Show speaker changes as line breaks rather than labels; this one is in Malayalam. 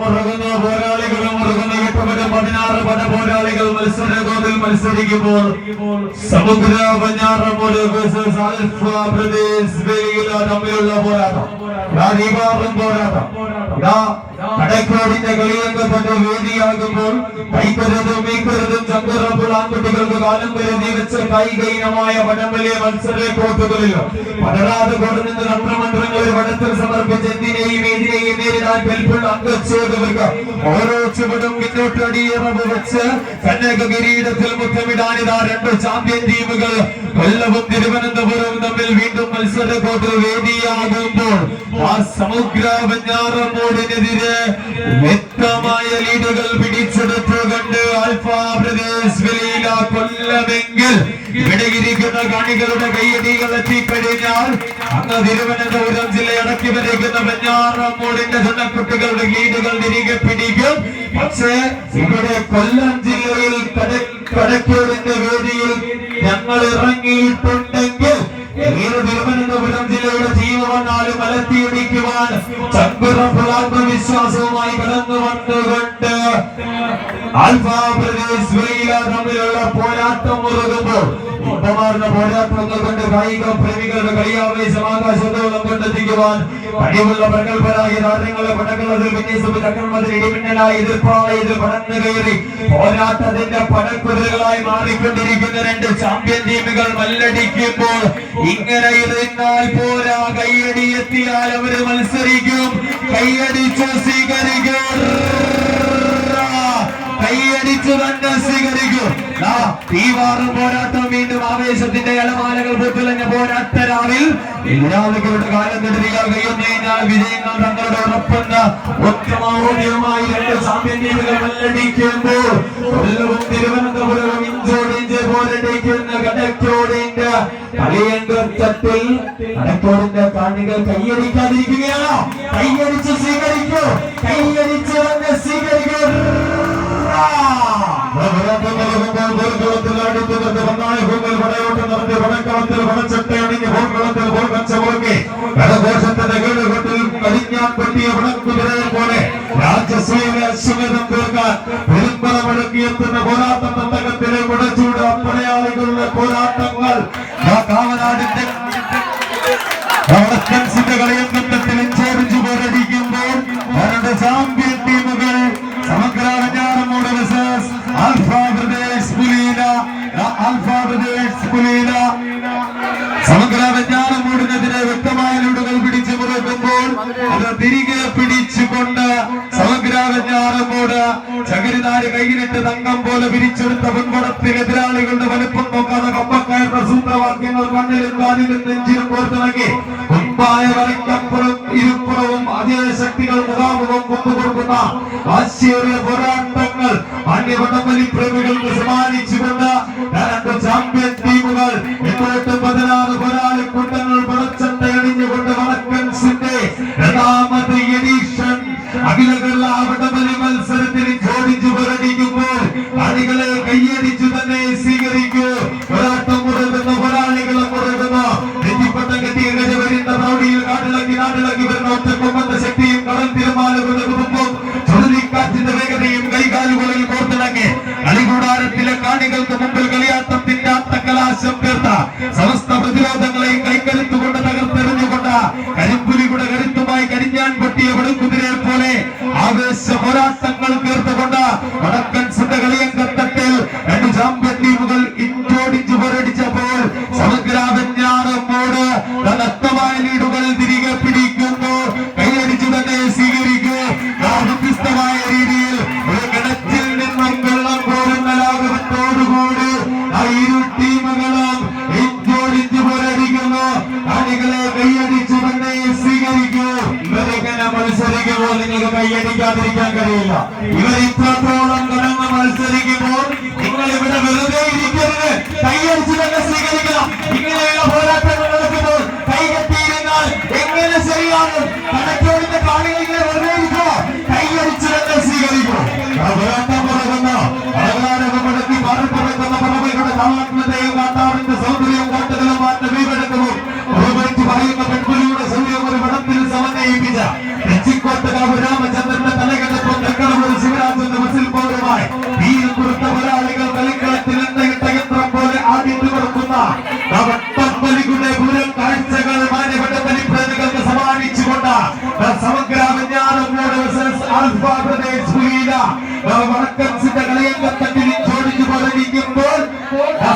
മുറുകുന്ന പോരാളികളും മുറുകുന്ന. എട്ടുപത് പതിനാറ് പല പോരാളികൾ മത്സരഗോതിൽ മത്സരിക്കുമ്പോൾ സമുദ്ര ആൽഫ പ്രദേശ് തമ്മിലുള്ള പോരാട്ടം. പോരാട്ടം. കടക്കോടിന്റെ വേദിയാകുമ്പോൾ ഓരോ ചുവടും മുന്നോട്ട് വെച്ച് കിരീടത്തിൽ രണ്ട് ചാമ്പ്യൻ ടീമുകൾ തമ്മിൽ വീണ്ടും മത്സര കോട്ടിൽ വേദിയാകുമ്പോൾ ആ സമഗ്ര വ്യക്തമായ ലീഡുകൾ പിടിച്ചെടുത്തുകൊണ്ട് ആൽഫ പ്രദേശ് വെളിയില കൊല്ലമെങ്കിൽ ഇവിടെ ഇരിക്കുന്ന കാണികളുടെ കയ്യടികൾ എത്തിക്കഴിഞ്ഞാൽ അങ്ങ് തിരുവനന്തപുരം ജില്ലയടക്കി വരയ്ക്കുന്ന വെഞ്ഞാറമൂടിന്റെ തുണക്കുട്ടികളുടെ ലീഡുകൾ തിരികെ പിടിക്കും. പക്ഷേ ഇവിടെ കൊല്ലം ജില്ലയിൽ കട- കടക്കോടിന്റെ വേദിയിൽ ഞങ്ങൾ ഇറങ്ങിയിട്ടുണ്ടെങ്കിൽ ഏത് തിരുവനന്തപുരം ജില്ലയുടെ ടീം വന്നാലും മലത്തിയിടിക്കുവാൻ ചങ്കുറപ്പുള്ള ആത്മവിശ്വാസവുമായി കടന്നു വന്നുകൊണ്ട് തമ്മിലുള്ള പോരാട്ടം മുറുകുമ്പോൾ ഇമ്പമാർന്ന പോരാട്ടങ്ങൾ കൊണ്ട് കായിക പ്രേമികളുടെ കളിയാവേശം ആകാശത്തോളം കൊണ്ടെത്തിക്കുവാൻ കഴിവുള്ള പ്രഗത്ഭരായ താരങ്ങളെ പടകളതിൽ വിന്യസിപ്പ് ചക്രമതിൽ ഇടിമിന്നലായി എതിർപ്പായി ഇതിൽ പടന്നു കയറി. പോരാട്ടത്തിന്റെ പടക്കുതിരകളായി മാറിക്കൊണ്ടിരിക്കുന്ന രണ്ട് ചാമ്പ്യൻ ടീമുകൾ മല്ലടിക്കുമ്പോൾ ഇങ്ങനെ ഇരുന്നാൽ പോരാ. കൈയടി എത്തിയാൽ അവർ മത്സരിക്കും. കൈയടിച്ചു സ്വീകരിക്കും. കൈയടിച്ചു തന്നെ സ്വീകരിക്കൂ. തീവാറും പോരാട്ടം വീണ്ടും ആവേശത്തിന്റെ അലമാലകൾ പൂത്തുലഞ്ഞ പോരാട്ടരാവിൽ എല്ലാവർക്കും കാലം കഴിയുന്നു കഴിഞ്ഞാൽ വിജയങ്ങൾ തങ്ങളുടെ ഉറപ്പെന്ന ഉത്തമോദ്യമായി രണ്ട് ചാമ്പ്യൻ ടീമുകൾ മല്ലടിക്കുമ്പോൾ കൊല്ലവും തിരുവനന്തപുരവും ഇഞ്ചോടിഞ്ച് പോരടിക്കുന്ന കടക്കോടിന്റെ കളിയങ്കത്തിൽ കടക്കോടിന്റെ കാണികൾ കൈയടിക്കാതിരിക്കുകയാണോ? കൈയടിച്ച് സ്വീകരിക്കൂ. കൈയടിച്ച് തന്നെ സ്വീകരിക്കൂ. പോരാട്ടം തട്ടകത്തിലെ മുടച്ചൂട് പടയാളികളുടെ പോരാട്ടങ്ങൾ കാവനാടിന്റെ വടക്കൻസിന്റെ കളിയങ്കത്തിൽ ചേർച്ചു പോരടിക്കുമ്പോൾ രണ്ട് ചാമ്പ്യൻ ടീമുകൾ സമഗ്ര വെഞ്ഞാറമൂട് ആൽഫ പ്രദേശ് പുലീല ആൽഫ സമഗ്ര വെഞ്ഞാറമൂടിനെതിരെ വ്യക്തമായ ലൂടുകൾ പിടിച്ചു മുറുക്കുമ്പോൾ അത് തിരികെ പിടിച്ചുകൊണ്ട് സമഗ്ര വെഞ്ഞാറമൂട് ചകരിനാര് കൈയിലിട്ട് തങ്കം പോലെ പിരിച്ചെടുത്ത മുൻപടത്തിൽ എതിരാളികളുടെ വലുപ്പം നോക്കാതെ കമ്പക്കയറുന്ന സൂത്രവാക്യങ്ങൾ കണ്ണിലും കാലിലും നെഞ്ചിലും കോർത്തിണങ്ങി മുമ്പായ വരയ്ക്കപ്പുറം ഇരുപ്പുറവും അതേ ശക്തികൾ മുഖാമുഖം കൊണ്ടുകൊടുക്കുന്ന ആശയ പോരാട്ടങ്ങൾ അന്യവടംവലി പ്രേമികൾക്ക് വരുന്ന ഒറ്റക്കൊമ്പന്റെ ശക്തിയും കടൽ തിരമാലകളുടെ കുടുംബം ചുഴലിക്കാറ്റിന്റെ വേഗതയും കൈകാലുകളിൽ കോർത്തിണങ്ങി. കളികൂടാരത്തിലെ കാണികൾക്ക് മുമ്പിൽ കളിയാട്ടത്തിന്റെ കലാശം തീർത്ത. സമസ്ത പ്രതിരോധങ്ങളെയും കൈക്കരുത്തുകൊണ്ട് തകർത്തെറിഞ്ഞുകൊണ്ട് കരിമ്പുലിയുടെ കരുത്തുമായി കരിഞ്ഞാൻ പൊട്ടിയ വെടുക്കുതിരെ പോലെ ആവേശ പോരാട്ടങ്ങൾ തീർത്തുകൊണ്ട് മത്സരിക്കുമ്പോൾ നിങ്ങൾക്ക് കൈയടിക്കാതിരിക്കാൻ കഴിയില്ല. ഇവർ ഇത്രത്തോളം കടന്ന് മത്സരിക്കുമ്പോൾ നിങ്ങൾ ഇവിടെ വെറുതെ വടക്കൻ സിദ്ധകളെ തട്ടിൽ ചോദിച്ചു പറഞ്ഞിരിക്കുമ്പോൾ ആ